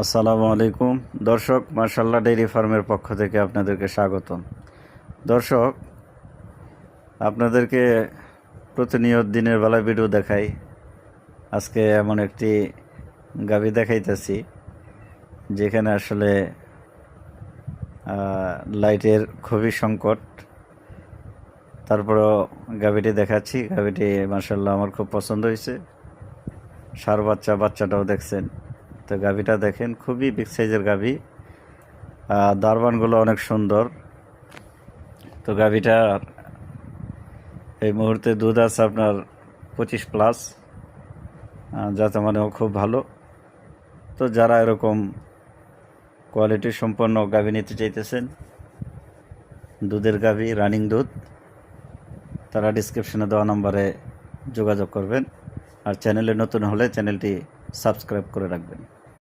আসসালামু আলাইকুম। দর্শক মার্শাল্লাহ ডেইরি ফার্মের পক্ষ থেকে আপনাদেরকে স্বাগতম। দর্শক, আপনাদেরকে প্রতিনিয়ত দিনের বেলা ভিডিও দেখাই। আজকে এমন একটি গাভি দেখাইতেছি, যেখানে আসলে লাইটের খুবই সংকট। তারপরও গাভিটি দেখাচ্ছি। গাভিটি মার্শাল্লাহ আমার খুব পছন্দ হয়েছে। সার বাচ্চা, বাচ্চাটাও দেখছেন। তো গাভিটা দেখেন, খুবই বিগ সাইজের গাভি। দারবানগুলো অনেক সুন্দর। তো গাভিটার এই মুহূর্তে দুধ আছে আপনার পঁচিশ প্লাস যাতে মানেও খুব ভালো। তো যারা এরকম কোয়ালিটি সম্পন্ন গাভি নিতে চাইতেছেন, দুধের গাভি রানিং দুধ, তারা ডিসক্রিপশনে দেওয়া নম্বরে যোগাযোগ করবেন। আর চ্যানেলে নতুন হলে চ্যানেলটি সাবস্ক্রাইব করে রাখবেন